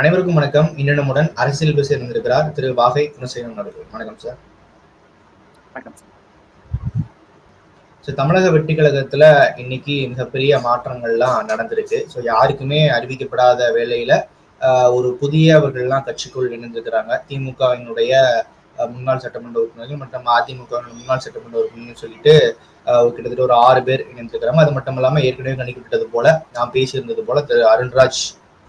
அனைவருக்கும் வணக்கம். இன்று நம்முடன் அரசியல் பேச இருந்திருக்கிறார் திரு வாகை குணசேகரன் அவர்கள். வணக்கம் சார் வணக்கம் ஸோ தமிழக வெற்றி கழகத்துல இன்னைக்கு மிகப்பெரிய மாற்றங்கள்லாம் நடந்திருக்கு. ஸோ யாருக்குமே அறிவிக்கப்படாத வேலையில ஒரு புதியவர்கள்லாம் கட்சிக்குள் இணைந்திருக்கிறாங்க. திமுகவினுடைய முன்னாள் சட்டமன்ற உறுப்பினர்கள் மற்றும் அதிமுக முன்னாள் சட்டமன்ற உறுப்பினர்கள் சொல்லிட்டு கிட்டத்தட்ட ஒரு ஆறு பேர் இணைந்திருக்கிறாங்க. அது மட்டும் இல்லாம ஏற்கனவே கணிக்கப்பட்டது போல நாம் பேசியிருந்தது போல திரு அருண்ராஜ்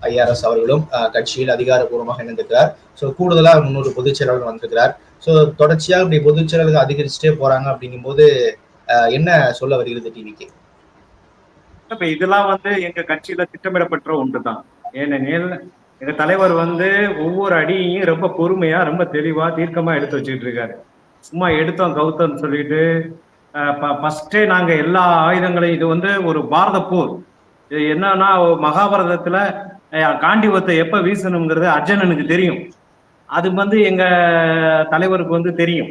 ஐஆர்எஸ் அவர்களும் கட்சியில் அதிகாரப்பூர்வமாக இணைந்திருக்கிறார். ஸோ கூடுதலா முன்னூறு பொதுச் செயலாளர்கள் வந்திருக்கிறார். ஸோ தொடர்ச்சியாக இப்படி பொதுச் செயலாளர்கள் அதிகரிச்சுட்டே போறாங்க அப்படிங்கும்போது ஆஹ், என்ன சொல்ல வருகிறது டிவிக்கு? இப்ப இதெல்லாம் வந்து எங்க கட்சியில திட்டமிடப்பட்ட ஒன்றுதான். ஏனெனில் எங்க தலைவர் வந்து ஒவ்வொரு அடியையும் ரொம்ப பொறுமையா ரொம்ப தெளிவா தீர்க்கமா எடுத்து வச்சுக்கிட்டு இருக்காரு. சும்மா எடுத்தோம் கவுத்தோம்னு சொல்லிட்டு ஃபர்ஸ்டே நாங்க எல்லா ஆயுதங்களையும் இது வந்து ஒரு பாரத போர் இது என்னன்னா மகாபாரதத்துல காண்டிபத்தை எப்ப வீசணுங்கிறது அர்ஜுனனுக்கு தெரியும். அது வந்து எங்க தலைவருக்கு வந்து தெரியும்.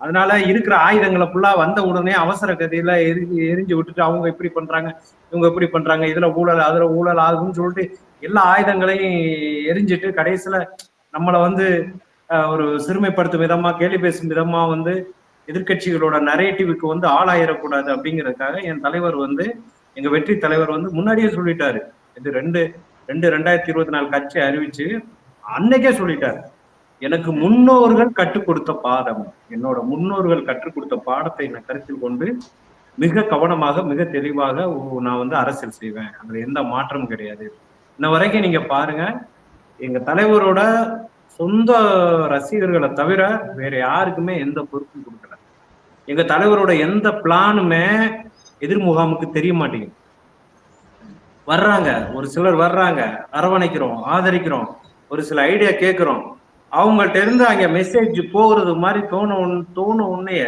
அதனால இருக்கிற ஆயுதங்களை ஃபுல்லா வந்த உடனே அவசர கதையில எரிஞ்சு எரிஞ்சு விட்டுட்டு அவங்க இப்படி பண்றாங்க இவங்க இப்படி பண்றாங்க இதுல ஊழல் அதுல ஊழல் ஆகுதுன்னு சொல்லிட்டு எல்லா ஆயுதங்களையும் எரிஞ்சிட்டு கடைசியில நம்மளை வந்து ஒரு சிறுமைப்படுத்தும் விதமா கேலி பேசும் விதமா வந்து எதிர்க்கட்சிகளோட நரேட்டிவுக்கு வந்து ஆளாயிடக்கூடாது அப்படிங்கிறதுக்காக என் தலைவர் வந்து எங்க வெற்றி தலைவர் வந்து முன்னாடியே சொல்லிட்டாரு. இது ரெண்டு ரெண்டு ரெண்டாயிரத்தி இருபத்தி நாலு கட்சி அறிவிச்சு அன்னைக்கே சொல்லிட்டார். எனக்கு முன்னோர்கள் கற்றுக் கொடுத்த பாடம். என்னோட முன்னோர்கள் கற்றுக் கொடுத்த பாடத்தை நான் கருத்தில் கொண்டு மிக கவனமாக மிக தெளிவாக நான் வந்து அரசியல் செய்வேன். அதுல எந்த மாற்றமும் கிடையாது. இன்ன வரைக்கும் நீங்க பாருங்க எங்க தலைவரோட சொந்த ரசிகர்களை தவிர வேற யாருக்குமே எந்த பொறுப்பும் கொடுக்கல. எங்க தலைவரோட எந்த பிளானுமே எதிர்முகாமுக்கு தெரிய மாட்டேங்குது. வர்றாங்க. ஒரு சிலர் வர்றாங்க. அரவணைக்கிறோம் ஆதரிக்கிறோம். ஒரு சில ஐடியா கேட்குறோம். அவங்கள்ட்ட இருந்து அங்க மெசேஜ் போகிறது மாதிரி தோண தோண உன்னைய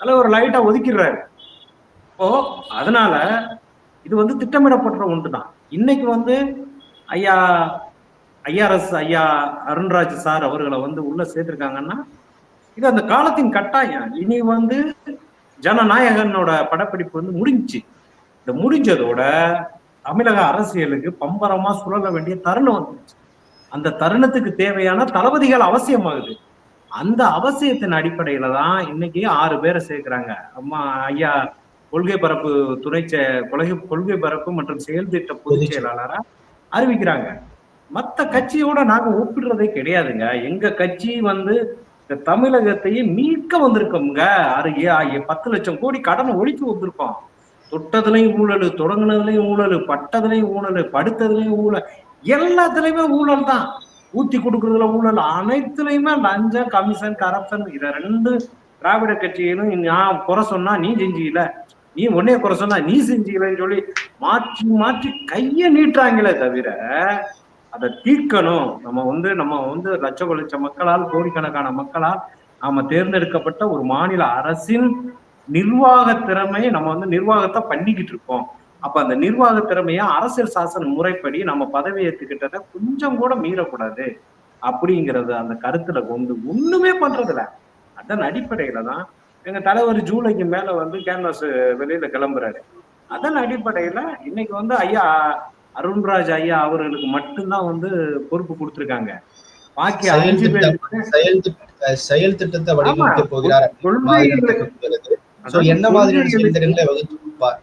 ஒரு லைட்டா ஒதுக்கிடுறாரு. இப்போ அதனால இது வந்து திட்டமிடப்பட்ட ஒன்றுதான். இன்னைக்கு வந்து ஐயா ஐஆர்எஸ் ஐயா அருண்ராஜ் சார் அவர்களை வந்து உள்ள சேர்த்திருக்காங்கன்னா இது அந்த காலத்தின் கட்டாயம். இனி வந்து ஜனநாயகனோட படப்பிடிப்பு வந்து முடிஞ்சுச்சு. இந்த முடிஞ்சதோட தமிழக அரசியலுக்கு பம்பரமா சுழல வேண்டிய தருணம் வந்துச்சு அந்த தருணத்துக்கு தேவையான தளபதிகள் அவசியமாகுது. அந்த அவசியத்தின் அடிப்படையில தான் இன்னைக்கு ஆறு பேரை சேர்க்கிறாங்க. அம்மா ஐயா கொள்கை பரப்பு துணை கொள்கை கொள்கை பரப்பு மற்றும் செயல் திட்ட பொதுச் செயலாளரா அறிவிக்கிறாங்க. மத்த கட்சியோட நாங்க ஒப்பிடுறதே கிடையாதுங்க. எங்க கட்சி வந்து இந்த தமிழகத்தையே மீட்க வந்திருக்கோம்ங்க. அரு ஏ- ஏ- பத்து லட்சம் கோடி கடனை ஒழிக்க வந்திருக்கோம். தொட்டதுலையும் ஊழல் தொடங்கினதுலையும் ஊழல் பட்டதுலையும் ஊழல் படுத்ததுலையும் ஊழல். எல்லாத்துலயுமே ஊழல் தான். ஊத்தி கொடுக்கறதுல ஊழல். அனைத்துலயுமே லஞ்சம் கமிஷன் கரப்ஷன் இதை ரெண்டு திராவிட கட்சியிலும் நான் குறை சொன்னா நீ செஞ்சீல நீ ஒன்னே குறை சொன்னா நீ செஞ்சீங்கன்னு சொல்லி மாற்றி மாற்றி கைய நீட்டுறாங்களே தவிர அதை தீர்க்கணும். நம்ம வந்து நம்ம வந்து லட்ச லட்ச மக்களால் கோடிக்கணக்கான மக்களால் நாம தேர்ந்தெடுக்கப்பட்ட ஒரு மாநில அரசின் நிர்வாக திறமையை நம்ம வந்து நிர்வாகத்தை பண்ணிக்கிட்டு இருக்கோம். அப்ப அந்த நிர்வாக திறமையை அரசியல் சாசன முறைப்படி நம்ம பதவி ஏத்துக்கிட்டதை கொஞ்சம் கூட மீறக்கூடாது. அப்படிங்கிறது அந்த கருத்துல கொண்டு ஒண்ணுமே பண்றதில்ல. அதன் அடிப்படையில தான் எங்க தலைவர் ஜூலைக்கு மேல வந்து கேன்வாஸ் வெளியில கிளம்புறாரு. அதன் அடிப்படையில இன்னைக்கு வந்து ஐயா அருண்ராஜ் ஐயா அவர்களுக்கு மட்டும்தான் வந்து பொறுப்பு கொடுத்திருக்காங்க. பாக்கி அஞ்சு பேருக்கு செயல் திட்ட- செயல் திட்டத்தை வடிவமைக்க. போகிறார் சோ என்ன மாதிரியான செயல் கொள்கைகளுக்கு- திட்டங்களை வகுப்பார்?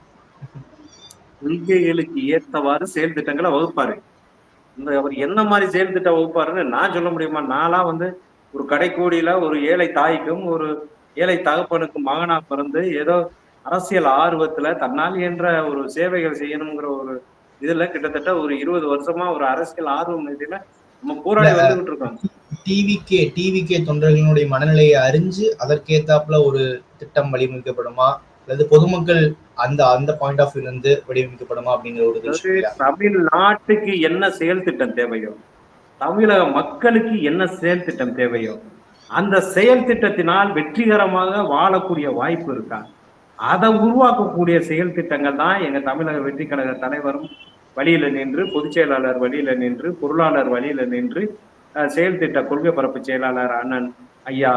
கொள்கைகளுக்கு ஏத்தவாறு செயல் திட்டங்களை வகுப்பாரு. இந்த அவர் என்ன மாதிரி செயல் திட்டம் வகுப்பாருன்னு நான் சொல்ல முடியுமா? நான்லாம் வந்து ஒரு கடைக்கோடியில ஒரு ஏழை தாய்க்கும் ஒரு ஏழை தகப்பனுக்கும் மகனா பிறந்து ஏதோ அரசியல் ஆர்வத்துல தன்னால் என்ற ஒரு சேவைகள் செய்யணுங்கிற ஒரு இதுல கிட்டத்தட்ட ஒரு இருபது வருஷமா ஒரு அரசியல் ஆர்வம் இதுல டிவிகே டிவிகே தொண்டர்களுடைய மனநிலையை அறிஞ்சு அதற்கேத்தாப்புல ஒரு திட்டம் வடிவமைக்கப்படுமா? அல்லது பொதுமக்கள் அந்த அந்த பாயிண்ட் ஆஃப் வியூல இருந்து வடிவமைக்கப்படுமா அப்படிங்கிற ஒரு தமிழ்நாட்டுக்கு என்ன செயல் திட்டம் தேவையோ தமிழக மக்களுக்கு என்ன செயல் திட்டம் தேவையோ அந்த செயல் திட்டத்தினால் வெற்றிகரமாக வாழக்கூடிய வாய்ப்பு இருக்கா? அதை உருவாக்கக்கூடிய செயல் திட்டங்கள் தான் எங்க தமிழக வெற்றி கழக தலைவரும் வழியில நின்று பொதுச் செயலாளர் வழியில நின்று பொருளாளர் வழியில நின்று செயல் திட்ட கொள்கை பரப்பு செயலாளர் அண்ணன் ஐயா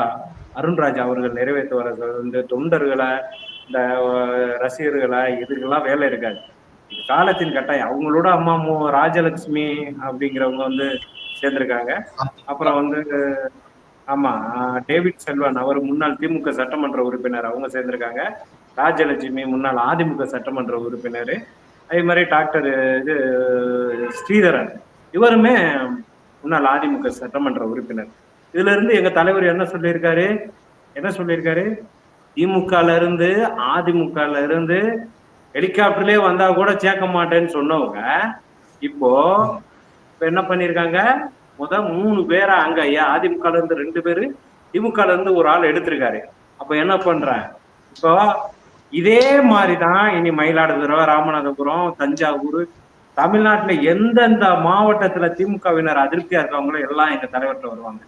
அருண்ராஜ் அவர்கள் நிறைவேற்ற வர வந்து தொண்டர்களை இந்த அஹ், ரசிகர்களை இதுக்கெல்லாம் வேலை இருக்காது. இது காலத்தின் கட்டாயம். அவங்களோட அம்மா மு ராஜலட்சுமி அப்படிங்கிறவங்க வந்து சேர்ந்திருக்காங்க. அப்புறம் வந்து ஆமா ஆஹ் டேவிட் செல்வன் அவர் முன்னாள் திமுக சட்டமன்ற உறுப்பினர் அவங்க சேர்ந்திருக்காங்க. ராஜலட்சுமி முன்னாள் அதிமுக சட்டமன்ற உறுப்பினர். அதே மாதிரி டாக்டர் இது ஸ்ரீதரன். இவருமே முன்னாள் அதிமுக சட்டமன்ற உறுப்பினர். இதுல இருந்து எங்க தலைவர் என்ன சொல்லியிருக்காரு? என்ன சொல்லியிருக்காரு? திமுகல இருந்து அதிமுகல இருந்து ஹெலிகாப்டர்லயே வந்தா கூட சேர்க்க மாட்டேன்னு சொன்னவங்க இப்போ இப்ப என்ன பண்ணிருக்காங்க? முத மூணு பேரா அங்க ஐயா அதிமுகல இருந்து ரெண்டு பேரு திமுகல இருந்து ஒரு ஆள் எடுத்திருக்காரு. அப்ப என்ன பண்றேன் இப்போ இதே மாதிரிதான் இனி மயிலாடுதுறை ராமநாதபுரம் தஞ்சாவூர் தமிழ்நாட்டுல எந்தெந்த மாவட்டத்துல திமுகவினர் அதிருப்தியா இருக்காங்களோ எல்லாம் எங்க தலைவர்கிட்ட வருவாங்க.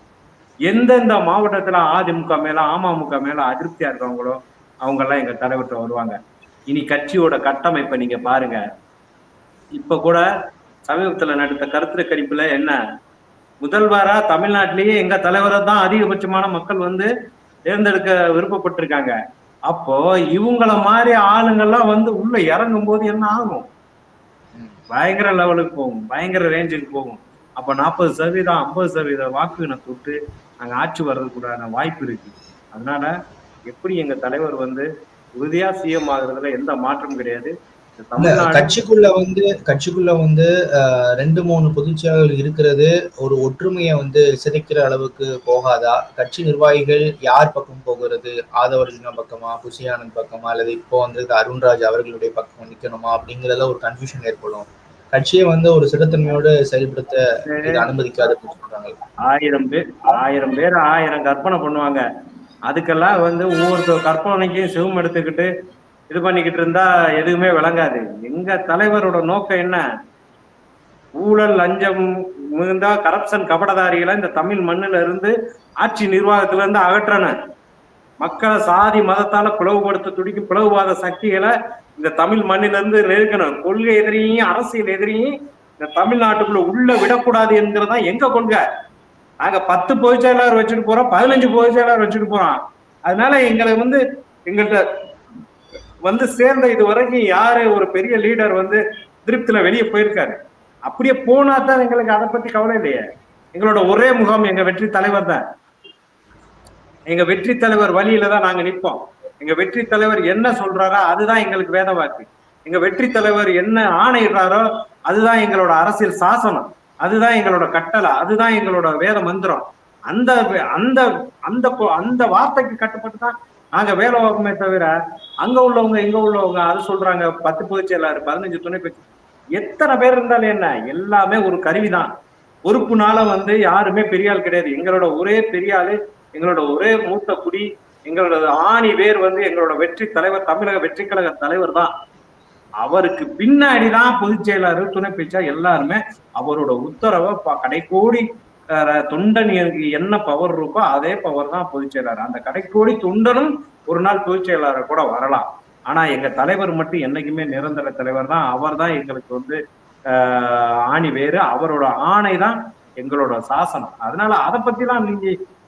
எந்தெந்த மாவட்டத்துல அதிமுக மேல அமமுக மேல அதிருப்தியா இருக்காங்களோ அவங்க எல்லாம் எங்க தலைவர்கிட்ட வருவாங்க. இனி கட்சியோட கட்டமைப்பை நீங்க பாருங்க. இப்ப கூட சமீபத்துல நடத்த கருத்து கணிப்புல என்ன? முதல்வரா தமிழ்நாட்டிலேயே எங்க தலைவரை தான் அதிகபட்சமான மக்கள் வந்து தேர்ந்தெடுக்க விருப்பப்பட்டிருக்காங்க. அப்போ இவங்கள மாதிரி ஆளுங்கெல்லாம் வந்து உள்ள இறங்கும் போது என்ன ஆகும்? பயங்கர லெவலுக்கு போகும் பயங்கர ரேஞ்சுக்கு போகும். அப்ப நாற்பது சதவீதம் ஐம்பது சதவீத வாக்குகளை தொட்டு நாங்க ஆட்சி வர்றதுக்குடான வாய்ப்பு இருக்கு. அதனால எப்படி எங்க தலைவர் வந்து உறுதியா சிஎம் ஆகுறதுல எந்த மாற்றமும் கிடையாது. கட்சிக்குள்ள வந்து கட்சிக்குள்ள வந்து ரெண்டு மூணு பொதுச்செயலாளர்கள் இருக்கிறது ஒரு ஒற்றுமையை வந்து சிதைக்கிற அளவுக்கு போகாதா? கட்சி நிர்வாகிகள் யார் பக்கம் போகிறது? ஆதவர்ஜுனா பக்கமா குஷியானந்த் பக்கமா அல்லது இப்போ வந்து அருண்ராஜ் அவர்களுடைய பக்கம் நிக்கணுமா? அப்படிங்கறதுல ஒரு கன்ஃபியூஷன் ஏற்படும். கட்சியை வந்து ஒரு சிறுத்தன்மையோடு செயல்படுத்த அனுமதிக்காது சொல்றாங்க. ஆயிரம் பேர் ஆயிரம் பேர் ஆயிரம் கற்பனை பண்ணுவாங்க. அதுக்கெல்லாம் வந்து ஒவ்வொருத்தர் கற்பனைக்கும் சிவம் எடுத்துக்கிட்டு இது பண்ணிக்கிட்டு இருந்தா எதுவுமே விளங்காது. எங்க தலைவரோட நோக்கம் என்ன? ஊழல் லஞ்சம் மிகுந்தா கரப்ஷன் கபடதாரிகளை இந்த தமிழ் மண்ணில இருந்து ஆட்சி நிர்வாகத்துல இருந்து அகற்றணும் மக்களை சாதி மதத்தால பிளவுபடுத்த துடிக்கும் பிளவுவாத சக்திகளை இந்த தமிழ் மண்ணில இருந்து நெருக்கணும். கொள்கை எதிரியும் அரசியல் எதிரியும் இந்த தமிழ்நாட்டுக்குள்ள உள்ள விடக்கூடாது என்கிறதா எங்க கொள்கை? நாங்க பத்து பொதுச் செயலாளர் வச்சுட்டு போறோம் பதினஞ்சு பொதுச் செயலாளர் வச்சுட்டு போறோம். அதனால எங்களை வந்து எங்கள்கிட்ட வந்து சேர்ந்த இது வரைக்கும் யாரு ஒரு பெரிய லீடர் வந்து திருப்தியில வெளியே போயிருக்காரு? அப்படியே போனா தான் எங்களுக்கு அதை பத்தி கவலை இல்லையே. எங்களோட ஒரே முகாம் எங்க வெற்றி தலைவர் தான். எங்க வெற்றி தலைவர் வழியில தான் நாங்க நிற்போம். எங்க வெற்றி தலைவர் என்ன சொல்றாரோ அதுதான் எங்களுக்கு வேத வாக்கு. எங்க வெற்றி தலைவர் என்ன ஆணையிடுறாரோ அதுதான் எங்களோட அரசியல் சாசனம். அதுதான் எங்களோட கட்டளை. அதுதான் எங்களோட வேத மந்திரம். அந்த அந்த அந்த அந்த வார்த்தைக்கு கட்டுப்பட்டு தான் நாங்க வேலை வாக்குமே தவிர அங்க உள்ளவங்க இங்க உள்ளவங்க அது சொல்றாங்க பத்து பொதுச் செயலாளர் பதினஞ்சு துணை பேச்சு எத்தனை பேர் இருந்தாலும் என்ன? எல்லாமே ஒரு கருவிதான். பொறுப்புனால வந்து யாருமே பெரிய ஆள் கிடையாது. எங்களோட ஒரே பெரிய ஆளு எங்களோட ஒரே மூத்த குடி எங்களோட ஆணி வேர் வந்து எங்களோட வெற்றி தலைவர் தமிழக வெற்றி கழக தலைவர் தான். அவருக்கு பின்னாடி தான் பொதுச் செயலாளர் துணை பேச்சா எல்லாருமே அவரோட உத்தரவை ப- கடைக்கோடி தொண்டன் என்ன பவர் இருக்கோ அதே பவர் தான் பொதுச் செயலாளர். அந்த கடைக்கோடி தொண்டனும் ஒரு நாள் பொதுச் செயலாளர் கூட வரலாம். ஆனா எங்க தலைவர் மட்டும் என்னைக்குமே நிரந்தர தலைவர் தான். அவர் தான் எங்களுக்கு வந்து ஆஹ், ஆணி வேறு. அவரோட ஆணை தான் எங்களோட சாசனம். அதனால அதை பத்திலாம் நீங்க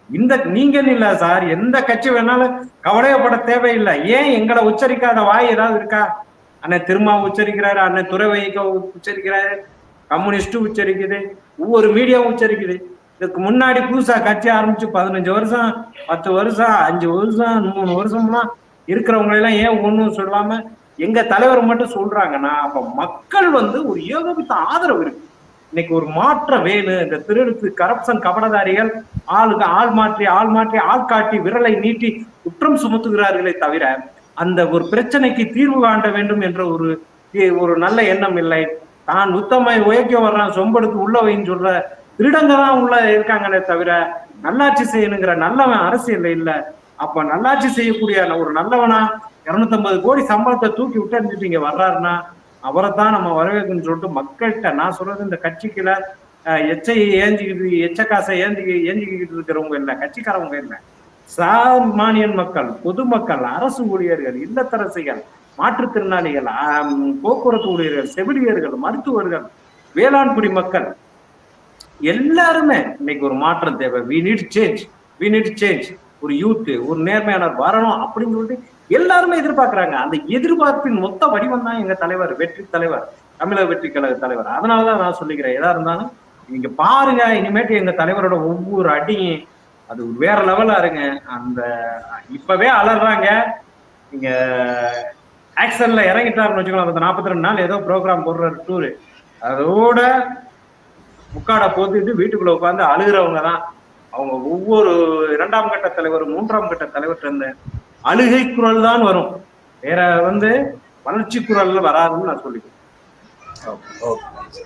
இந்த நீங்கன்னு இல்ல சார். எந்த கட்சி வேணாலும் கவலையப்பட தேவையில்லை. ஏன் எங்களை உச்சரிக்காத வாய் ஏதாவது இருக்கா? அண்ணன் திருமா உச்சரிக்கிறாரு அண்ணன் துறை வைக்க உச்சரிக்கிறாரு கம்யூனிஸ்ட்டும் உச்சரிக்குது ஒவ்வொரு மீடியாவும் உச்சரிக்குது. இதுக்கு முன்னாடி புதுசா கட்சி ஆரம்பிச்சு பதினஞ்சு வருஷம் பத்து வருஷம் அஞ்சு வருஷம் மூணு வருஷம்லாம் இருக்கிறவங்களெல்லாம் ஏன் ஒன்றும் சொல்லாம எங்க தலைவர் மட்டும் சொல்றாங்கன்னா அப்ப மக்கள் வந்து ஒரு ஏகோபித்த ஆதரவு இருக்கு. இன்னைக்கு ஒரு மாற்றம் வேணும் இந்த திருடுத்து கரப்ஷன் கபடதாரிகள் ஆளுக்கு ஆள் மாற்றி ஆள் மாற்றி ஆள் காட்டி விரலை நீட்டி குற்றம் சுமத்துகிறார்களே தவிர அந்த ஒரு பிரச்சனைக்கு தீர்வு காண்ட வேண்டும் என்ற ஒரு ஒரு நல்ல எண்ணம் இல்லை. தான் உத்தமாய் உயர்க்க வர்றான் சொம்படுத்து உள்ள வைன்னு சொல்ற திருடங்க தான் உள்ள இருக்காங்களே தவிர நல்லாட்சி செய்யணுங்கிற நல்லவன் அரசியல் இல்ல. அப்ப நல்லாட்சி செய்யக்கூடிய ஒரு நல்லவனா இருநூத்தம்பது கோடி சம்பளத்தை தூக்கி விட்டு இங்க வர்றாருன்னா அவரை தான் நம்ம வரவேற்கணும்னு சொல்லிட்டு மக்கள்கிட்ட நான் சொல்றது இந்த கட்சிக்குள்ள எச்சையை ஏந்திக்கிட்டு எச்ச காசை ஏந்தி ஏந்திக்கிட்டு இருக்கிறவங்க இல்ல கட்சிக்காரவங்க இல்ல. சாமானியன் மக்கள் பொதுமக்கள் அரசு ஊழியர்கள் இல்லத்தரசிகள் மாற்றுத்திறனாளிகள் போக்குவரத்து ஊழியர்கள் செவிலியர்கள் மருத்துவர்கள் வேளாண் குடிமக்கள் எல்லாருமே இன்னைக்கு ஒரு மாற்றம் தேவை. We need change we need change ஒரு யூத்து ஒரு நேர்மையாளர் வரணும் அப்படின்னு சொல்லிட்டு எல்லாருமே எதிர்பார்க்கிறாங்க. அந்த எதிர்பார்ப்பின் மொத்த வடிவம் தான் எங்க தலைவர் வெற்றி தலைவர் தமிழக வெற்றி கழக தலைவர். அதனாலதான் நான் சொல்லிக்கிறேன் எதா இருந்தாலும் நீங்க பாருங்க இனிமேட்டு எங்க தலைவரோட ஒவ்வொரு அடியும் அது வேற லெவலா இருங்க. அந்த இப்பவே அலறாங்க நீங்க ஆக்சன்ல இறங்கிட்டாருன்னு வச்சுக்கலாம் அந்த நாற்பத்தி ரெண்டு நாள் ஏதோ ப்ரோக்ராம் போடுற டூரு அதோட முக்காடை போத்துட்டு வீட்டுக்குள்ள உட்காந்து அழுகிறவங்க தான். அவங்க ஒவ்வொரு இரண்டாம் கட்ட தலைவர் மூன்றாம் கட்ட தலைவர் இருந்த அழுகை குரல் தான் வரும். வேற வந்து வளர்ச்சி குரல்ல வராதுன்னு நான் சொல்லிக்கிறேன். Okay okay